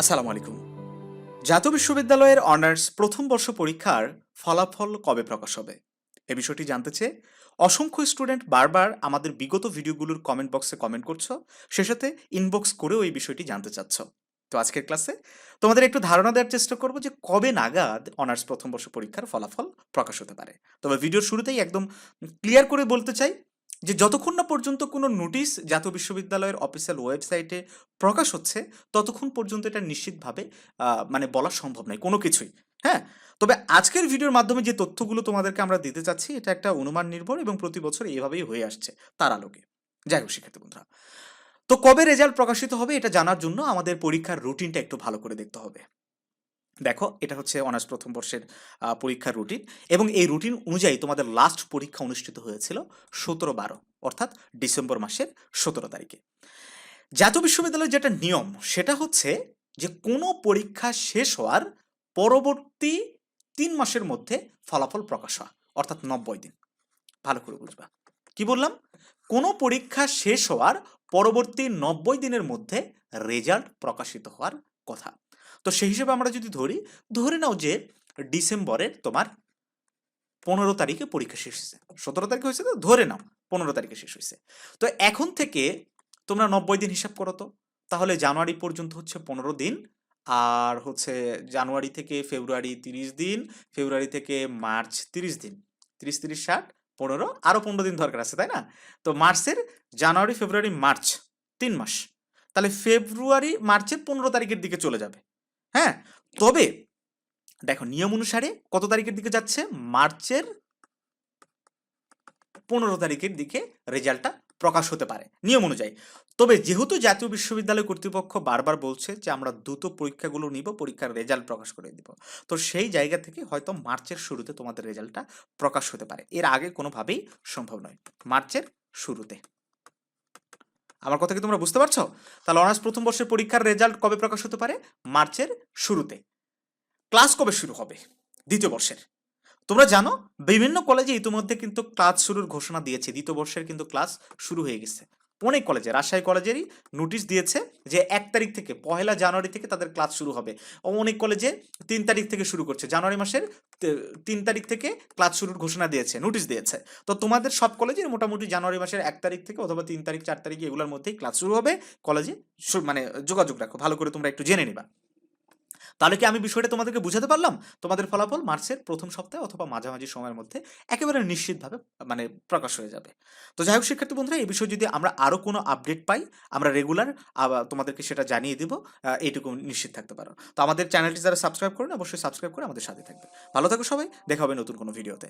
আসসালামু আলাইকুম। জাতীয় বিশ্ববিদ্যালয়ের অনার্স প্রথম বর্ষ পরীক্ষার ফলাফল কবে প্রকাশ হবে? এ বিষয়টি জানতে চেয়ে অসংখ্য স্টুডেন্ট বারবার আমাদের বিগত ভিডিওগুলোর কমেন্ট বক্সে কমেন্ট করছ, সে সাথে ইনবক্স করেও এই বিষয়টি জানতে চাচ্ছ। তো আজকের ক্লাসে তোমাদের একটু ধারণা দেওয়ার চেষ্টা করব যে কবে নাগাদ অনার্স প্রথম বর্ষ পরীক্ষার ফলাফল প্রকাশ হতে পারে। তবে ভিডিওর শুরুতেই একদম ক্লিয়ার করে বলতে চাই যে যতক্ষণ না পর্যন্ত কোনো নোটিশ জাতীয় বিশ্ববিদ্যালয়ের অফিসিয়াল ওয়েবসাইটে প্রকাশ হচ্ছে, ততক্ষণ পর্যন্ত এটা নিশ্চিতভাবে মানে বলা সম্ভব নয় কোনো কিছুই হ্যাঁ? তবে আজকের ভিডিওর মাধ্যমে যে তথ্যগুলো তোমাদেরকে আমরা দিতে চাচ্ছি, এটা একটা অনুমান নির্ভর এবং প্রতি বছর এইভাবেই হয়ে আসছে তার আলোকে। যাই হোক শিক্ষার্থী বন্ধুরা, তো কবে রেজাল্ট প্রকাশিত হবে এটা জানার জন্য আমাদের পরীক্ষার রুটিনটা একটু ভালো করে দেখতে হবে। দেখো, এটা হচ্ছে অনার্স প্রথম বর্ষের পরীক্ষার রুটিন এবং এই রুটিন অনুযায়ী তোমাদের লাস্ট পরীক্ষা অনুষ্ঠিত হয়েছিল সতেরো বারো, অর্থাৎ ডিসেম্বর মাসের সতেরো তারিখে। জাতীয় বিশ্ববিদ্যালয়ের যেটা নিয়ম, সেটা হচ্ছে যে কোনো পরীক্ষা শেষ হওয়ার পরবর্তী তিন মাসের মধ্যে ফলাফল প্রকাশ হওয়া, অর্থাৎ নব্বই দিন। ভালো করে বুঝবা। কি বললাম? কোনো পরীক্ষা শেষ হওয়ার পরবর্তী নব্বই দিনের মধ্যে রেজাল্ট প্রকাশিত হওয়ার কথা। তো সেই হিসেবে আমরা যদি ধরি, ধরে নাও যে ডিসেম্বরের তোমার পনেরো তারিখে পরীক্ষা শেষ হয়েছে। সতেরো তারিখে হয়েছে তো? ধরে নাও, পনেরো তারিখে শেষ হয়েছে। তো এখন থেকে তোমরা নব্বই দিন হিসাব করো তো। তাহলে জানুয়ারি পর্যন্ত হচ্ছে পনেরো দিন, আর হচ্ছে জানুয়ারি থেকে ফেব্রুয়ারি তিরিশ দিন, ফেব্রুয়ারি থেকে মার্চ তিরিশ দিন। তিরিশ তিরিশ, ষাট, পনেরো আরও পনেরো দিন দরকার আছে, তাই না? তো মার্চের জানুয়ারি, ফেব্রুয়ারি, মার্চ, তিন মাস। তাহলে ফেব্রুয়ারি, মার্চের পনেরো তারিখের দিকে চলে যাবে। হ্যাঁ? তবে দেখো, নিয়ম অনুসারে কত তারিখের দিকে যাচ্ছে? মার্চের পনেরো তারিখের দিকে রেজাল্টটা প্রকাশ হতে পারে, নিয়ম অনুযায়ী। তবে যেহেতু জাতীয় বিশ্ববিদ্যালয় কর্তৃপক্ষ বারবার বলছে যে আমরা দ্রুত পরীক্ষাগুলো নিব, পরীক্ষার রেজাল্ট প্রকাশ করে দিব, তো সেই জায়গা থেকে হয়তো মার্চের শুরুতে তোমাদের রেজাল্টটা প্রকাশ হতে পারে। এর আগে কোনোভাবেই সম্ভব নয়, মার্চের শুরুতে। আমার কথা কি তোমরা বুঝতে পারছ? তাহলে অনার্স প্রথম বর্ষের পরীক্ষার রেজাল্ট কবে প্রকাশ হতে পারে? মার্চের শুরুতে। ক্লাস কবে শুরু হবে? দ্বিতীয় বর্ষের। তোমরা জানো, বিভিন্ন কলেজে ইতিমধ্যে কিন্তু ক্লাস শুরুর ঘোষণা দিয়েছে। দ্বিতীয় বর্ষের কিন্তু ক্লাস শুরু হয়ে গেছে। অনেক কলেজে, রাজশাহী কলেজেরই নোটিশ দিয়েছে যে এক তারিখ থেকে, পহেলা জানুয়ারি থেকে তাদের ক্লাস শুরু হবে। ও অনেক কলেজে তিন তারিখ থেকে শুরু করছে। জানুয়ারি মাসের তিন তারিখ থেকে ক্লাস শুরুর ঘোষণা দিয়েছে নোটিশ দিয়েছে। তো তোমাদের সব কলেজের মোটামুটি জানুয়ারি মাসের এক তারিখ থেকে অথবা তিন তারিখ, চার তারিখ এগুলোর মধ্যেই ক্লাস শুরু হবে। কলেজে মানে যোগাযোগ রাখো। ভালো করে তোমরা একটু জেনে নিবা। তাহলে কি আমি বিষয়টা তোমাদেরকে বুঝাতে পারলাম? তোমাদের ফলাফল মার্চের প্রথম সপ্তাহে অথবা মাঝামাঝি সময়ের মধ্যে একেবারে নিশ্চিতভাবে মানে প্রকাশ হয়ে যাবে। তো যাই হোক, শিক্ষার্থী বন্ধুরা, এই বিষয়ে যদি আমরা আরও কোনো আপডেট পাই, আমরা রেগুলার তোমাদেরকে সেটা জানিয়ে দিব এইটুকু নিশ্চিত থাকতে পারো। তো আমাদের চ্যানেলটি যারা সাবস্ক্রাইব করেন, অবশ্যই সাবস্ক্রাইব করে আমাদের সাথে থাকবে। ভালো থাকো সবাই, দেখা হবে নতুন কোনো ভিডিওতে।